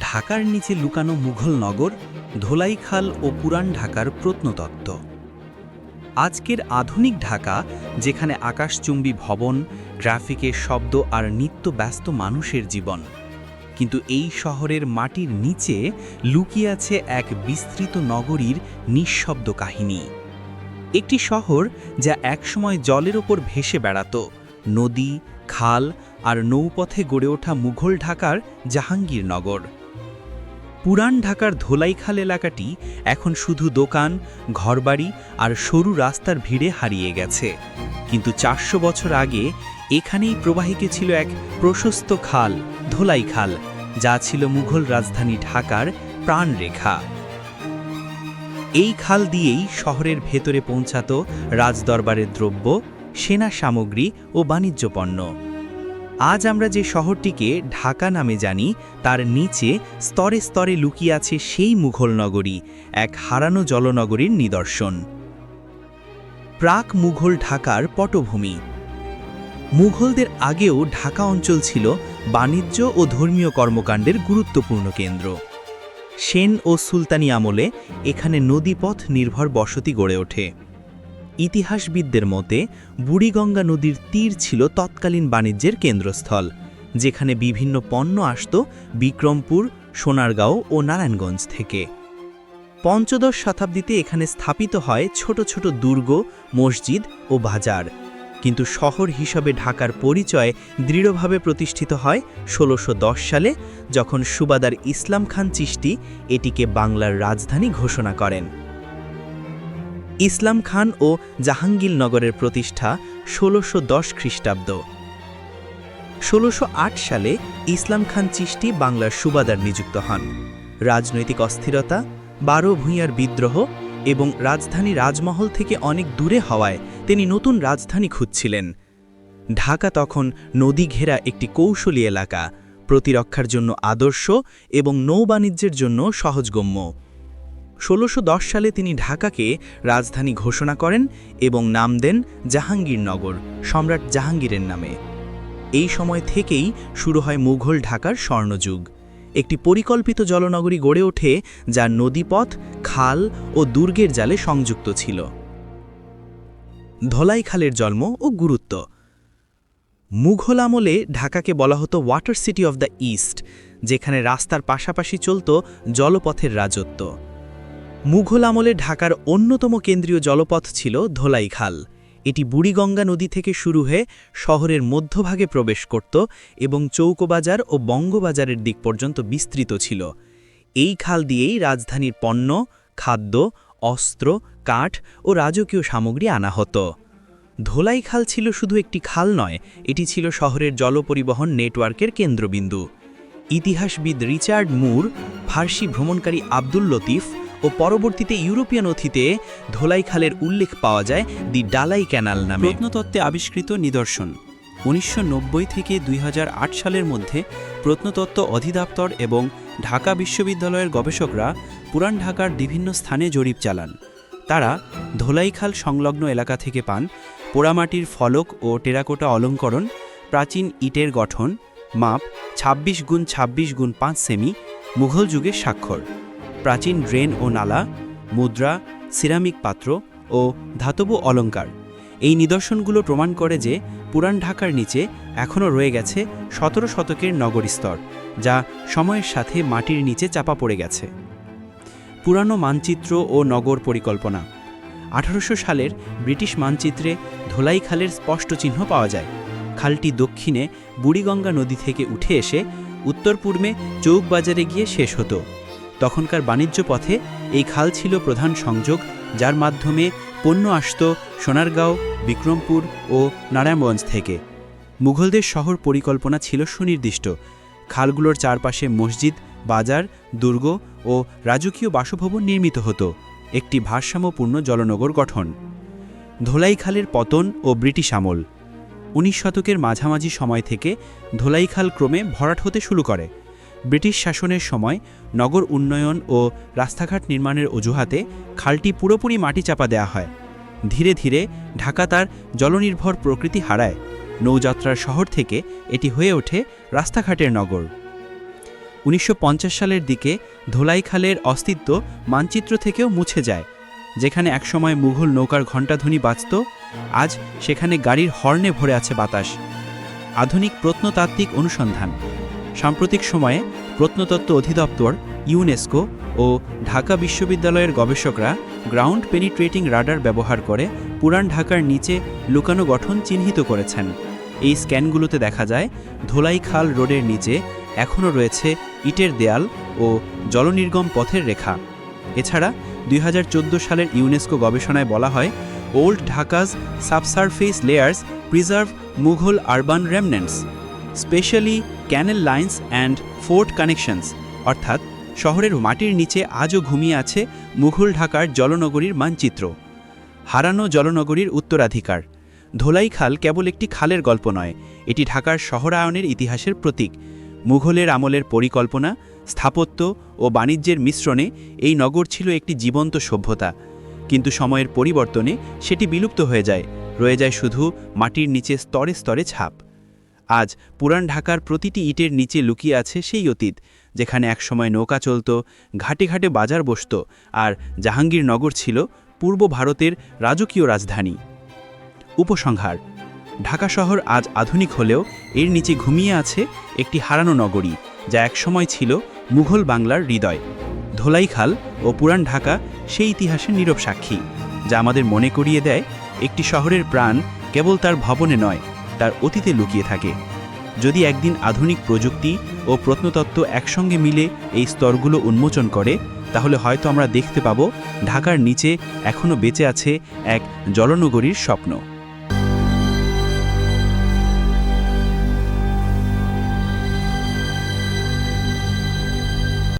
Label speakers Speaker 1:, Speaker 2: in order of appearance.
Speaker 1: ঢাকার নিচে লুকানো মুঘল নগর ধোলাইখাল ও পুরান ঢাকার প্রত্নতত্ত্ব। আজকের আধুনিক ঢাকা, যেখানে আকাশচুম্বী ভবন, গ্রাফিকের শব্দ আর নিত্য ব্যস্ত মানুষের জীবন। কিন্তু এই শহরের মাটির নিচে লুকিয়ে আছে এক বিস্তৃত নগরীর নিঃশব্দ কাহিনী। একটি শহর যা একসময় জলের ওপর ভেসে বেড়াত, নদী, খাল আর নৌপথে গড়ে ওঠা মুঘল ঢাকার জাহাঙ্গীরনগর। পুরান ঢাকার ধোলাইখাল এলাকাটি এখন শুধু দোকান, ঘরবাড়ি আর সরু রাস্তার ভিড়ে হারিয়ে গেছে। কিন্তু চারশো বছর আগে এখানেই প্রবাহিত ছিল এক প্রশস্ত খাল, ধোলাইখাল, যা ছিল মুঘল রাজধানী ঢাকার প্রাণরেখা। এই খাল দিয়েই শহরের ভেতরে পৌঁছাত রাজদরবারের দ্রব্য, সেনা সামগ্রী ও বাণিজ্য পণ্য। আজ আমরা যে শহরটিকে ঢাকা নামে জানি, তার নিচে স্তরে স্তরে লুকিয়ে আছে সেই মুঘল নগরী, এক হারানো জলনগরীর নিদর্শন। প্রাক মুঘল ঢাকার পটভূমি। মুঘলদের আগেও ঢাকা অঞ্চল ছিল বাণিজ্য ও ধর্মীয় কর্মকাণ্ডের গুরুত্বপূর্ণ কেন্দ্র। সেন ও সুলতানি আমলে এখানে নদীপথ নির্ভর বসতি গড়ে ওঠে। ইতিহাসবিদদের মতে, বুড়িগঙ্গা নদীর তীর ছিল তৎকালীন বাণিজ্যের কেন্দ্রস্থল, যেখানে বিভিন্ন পণ্য আসত বিক্রমপুর, সোনারগাঁও ও নারায়ণগঞ্জ থেকে। পঞ্চদশ শতাব্দীতে এখানে স্থাপিত হয় ছোট ছোট দুর্গ, মসজিদ ও বাজার। কিন্তু শহর হিসাবে ঢাকার পরিচয় দৃঢ়ভাবে প্রতিষ্ঠিত হয় ষোলোশো সালে, যখন সুবাদার ইসলাম খান চিশতি এটিকে বাংলার রাজধানী ঘোষণা করেন। ইসলাম খান ও জাহাঙ্গীরনগরের প্রতিষ্ঠা ষোলোশো দশ খ্রিস্টাব্দ। ষোলোশো সালে ইসলাম খান চিষ্টি বাংলার সুবাদার নিযুক্ত হন। রাজনৈতিক অস্থিরতা, বারো ভূঁইয়ার বিদ্রোহ এবং রাজধানী রাজমহল থেকে অনেক দূরে হওয়ায় তিনি নতুন রাজধানী খুঁজছিলেন। ঢাকা তখন নদী ঘেরা একটি কৌশলী এলাকা, প্রতিরক্ষার জন্য আদর্শ এবং নৌবাণিজ্যের জন্য সহজগম্য। ষোলোশো সালে তিনি ঢাকাকে রাজধানী ঘোষণা করেন এবং নাম দেন জাহাঙ্গীরনগর, সম্রাট জাহাঙ্গীরের নামে। এই সময় থেকেই শুরু হয় মুঘল ঢাকার স্বর্ণযুগ। একটি পরিকল্পিত জলনগরী গড়ে ওঠে যা নদীপথ, খাল ও দুর্গের জালে সংযুক্ত ছিল। ধলাই খালের জন্ম ও গুরুত্ব। মুঘল আমলে ঢাকাকে বলা হতো water city of the east, যেখানে রাস্তার পাশাপাশি চলত জলপথের রাজত্ব। মুঘল আমলে ঢাকার অন্যতম কেন্দ্রীয় জলপথ ছিল ধোলাই খাল এটি বুড়িগঙ্গা নদী থেকে শুরু হয়ে শহরের মধ্যভাগে প্রবেশ করত এবং চৌকোবাজার ও বঙ্গবাজারের দিক পর্যন্ত বিস্তৃত ছিল। এই খাল দিয়েই রাজধানীর পণ্য, খাদ্য, অস্ত্র, কাঠ ও রাজকীয় সামগ্রী আনা হতো। ধোলাই খাল ছিল শুধু একটি খাল নয়, এটি ছিল শহরের জলপরিবহন নেটওয়ার্কের কেন্দ্রবিন্দু। ইতিহাসবিদ রিচার্ড মুর, ফার্সি ভ্রমণকারী আব্দুল লতিফ ও পরবর্তীতে ইউরোপিয়ান অথিতে ধোলাই খালের উল্লেখ পাওয়া যায় দি ডালাই ক্যানাল নামে।
Speaker 2: প্রত্নতত্ত্বে আবিষ্কৃত নিদর্শন। উনিশশো নব্বই থেকে দুই হাজার আট সালের মধ্যে প্রত্নতত্ত্ব অধিদপ্তর এবং ঢাকা বিশ্ববিদ্যালয়ের গবেষকরা পুরান ঢাকার বিভিন্ন স্থানে জরিপ চালান। তারা ধোলাইখাল সংলগ্ন এলাকা থেকে পান, পোড়ামাটির ফলক ও টেরাকোটা অলঙ্করণ, প্রাচীন ইটের গঠন, মাপ ২৬ গুণ ২৬ গুণ পাঁচ সেমি, মুঘল যুগের স্বাক্ষর। প্রাচীন ড্রেন ও নালা, মুদ্রা, সিরামিক পাত্র ও ধাতব অলঙ্কার। এই নিদর্শনগুলো প্রমাণ করে যে পুরান ঢাকার নিচে এখনও রয়ে গেছে সতেরো শতকের নগরস্তর, যা সময়ের সাথে মাটির নিচে চাপা পড়ে গেছে। পুরানো মানচিত্র ও নগর পরিকল্পনা। আঠারোশো সালের ব্রিটিশ মানচিত্রে ধোলাই খালের স্পষ্ট চিহ্ন পাওয়া যায়। খালটি দক্ষিণে বুড়িগঙ্গা নদী থেকে উঠে এসে উত্তর পূর্বে চৌকবাজারে গিয়ে শেষ হতো। তখনকার বাণিজ্য পথে এই খাল ছিল প্রধান সংযোগ, যার মাধ্যমে পণ্য আসত সোনারগাঁও, বিক্রমপুর ও নারায়ণগঞ্জ থেকে। মুঘলদের শহর পরিকল্পনা ছিল সুনির্দিষ্ট। খালগুলোর চারপাশে মসজিদ, বাজার, দুর্গ ও রাজকীয় বাসভবন নির্মিত হতো, একটি ভারসাম্যপূর্ণ জলনগর গঠন। ধোলাই খালের পতন ও ব্রিটিশ আমল। উনিশ শতকের মাঝামাঝি সময় থেকে ধোলাইখাল ক্রমে ভরাট হতে শুরু করে। ব্রিটিশ শাসনের সময় নগর উন্নয়ন ও রাস্তাঘাট নির্মাণের অজুহাতে খালটি পুরোপুরি মাটি চাপা দেওয়া হয়। ধীরে ধীরে ঢাকা তার জলনির্ভর প্রকৃতি হারায়। নৌযাত্রার শহর থেকে এটি হয়ে ওঠে রাস্তাঘাটের নগর। উনিশশো পঞ্চাশ সালের দিকে ধোলাইখালের অস্তিত্ব মানচিত্র থেকেও মুছে যায়। যেখানে একসময় মুঘল নৌকার ঘণ্টাধ্বনি বাজত, আজ সেখানে গাড়ির হর্নে ভরে আছে বাতাস। আধুনিক প্রত্নতাত্ত্বিক অনুসন্ধান। সাম্প্রতিক সময়ে প্রত্নতত্ত্ব অধিদপ্তর, ইউনেস্কো ও ঢাকা বিশ্ববিদ্যালয়ের গবেষকরা গ্রাউন্ড পেনিট্রেটিং রাডার ব্যবহার করে পুরান ঢাকার নিচে লুকানো গঠন চিহ্নিত করেছেন। এই স্ক্যানগুলোতে দেখা যায়, ধোলাই খাল রোডের নিচে এখনও রয়েছে ইটের দেয়াল ও জলনির্গম পথের রেখা। এছাড়া দুই হাজার চোদ্দ সালের ইউনেস্কো গবেষণায় বলা হয়, old Dhaka's subsurface layers preserve Mughal urban remnants. Specially canal lines and fort connections, অর্থাৎ শহরের মাটির নিচে আজও ঘুমিয়ে আছে মুঘল ঢাকার জলনগরীর মানচিত্র। হারানো জলনগরীর উত্তরাধিকার। ধোলাই খাল কেবল একটি খালের গল্প নয়, এটি ঢাকার শহরায়নের ইতিহাসের প্রতীক। মুঘলের আমলের পরিকল্পনা, স্থাপত্য ও বাণিজ্যের মিশ্রণে এই নগর ছিল একটি জীবন্ত সভ্যতা। কিন্তু সময়ের পরিবর্তনে সেটি বিলুপ্ত হয়ে যায়, রয়ে যায় শুধু মাটির নিচে স্তরে স্তরে ছাপ। আজ পুরান ঢাকার প্রতিটি ইটের নিচে লুকিয়ে আছে সেই অতীত, যেখানে একসময় নৌকা চলত, ঘাটে ঘাটে বাজার বসত আর জাহাঙ্গীরনগর ছিল পূর্ব ভারতের রাজকীয় রাজধানী। উপসংহার, ঢাকা শহর আজ আধুনিক হলেও এর নিচে ঘুমিয়ে আছে একটি হারানো নগরী, যা একসময় ছিল মুঘল বাংলার হৃদয়। ধোলাইখাল ও পুরান ঢাকা সেই ইতিহাসের নীরব সাক্ষী, যা আমাদের মনে করিয়ে দেয়, একটি শহরের প্রাণ কেবল তার ভবনে নয় তার অতীতে লুকিয়ে থাকে। যদি একদিন আধুনিক প্রযুক্তি ও প্রত্নতত্ত্ব একসঙ্গে মিলে এই স্তরগুলো উন্মোচন করে, তাহলে হয়তো আমরা দেখতে পাব ঢাকার নিচে এখনও বেঁচে আছে এক জলনগরীর স্বপ্ন।